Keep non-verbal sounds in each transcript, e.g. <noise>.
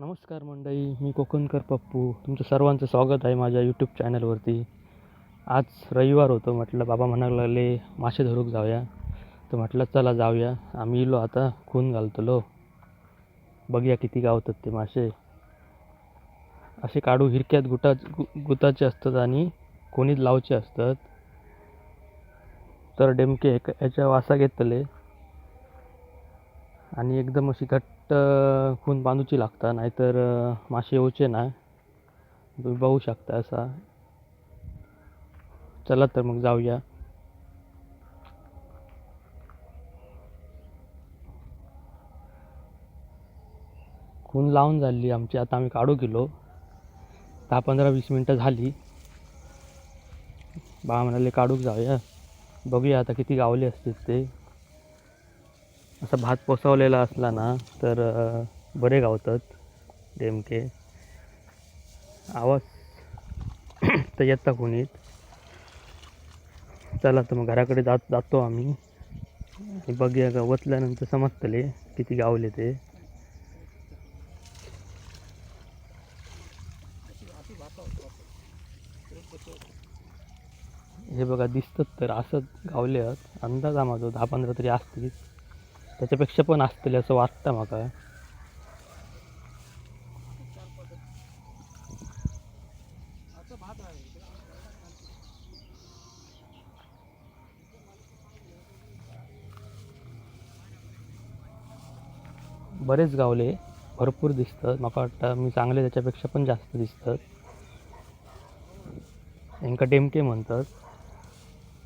नमस्कार मंडळी मी कोकणकर पप्पू. तुमचं सर्वांचं स्वागत आहे माझ्या यूट्यूब चॅनलवरती आज रविवार होतं म्हटलं बाबा म्हणायला लागले मासे धरूक जाऊया. तर म्हटलं चला जाऊया. आम्ही इलो आता खून घालतलो. बघूया किती गावतात ते मासे. असे काढू हिरक्यात गुटा गु गुताचे असतात आणि कोणीच लावचे असतात. तर डेमके एक याच्या वासा घेतले. आणि एकदम अशी घट्ट खून बांधूची लागता नाहीतर मासे येऊचे ना तुम्ही बघू शकता असा. चला तर मग जाऊया. खून लावून झाली आमची. आता आम्ही काढू गेलो दहा पंधरा वीस मिनटं झाली. बा म्हणाले काढूक जाऊया. बघूया आता किती गावले असतील ते. असा भात पोसावलेला असला ना तर बरे गावतात. नेमके आवाज <clears throat> तर येता कोणीत चला तर मग घराकडे जात जातो आम्ही. बघूया का वतल्यानंतर समजतले किती गावले ते. हे बघा दिसतात तर असंच गावले आहेत. अंदाज आम्हाला दहा पंधरा तरी असतील. त्याच्यापेक्षा पण असतील असं वाटतं म्हाका बरेच गावले भरपूर दिसतात. म्हाका वाटतं मी चांगले त्याच्यापेक्षा पण जास्त दिसतात. यांका डेमके म्हणतात.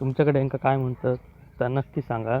तुमच्याकडे यांका काय म्हणतात? तर नक्की सांगा.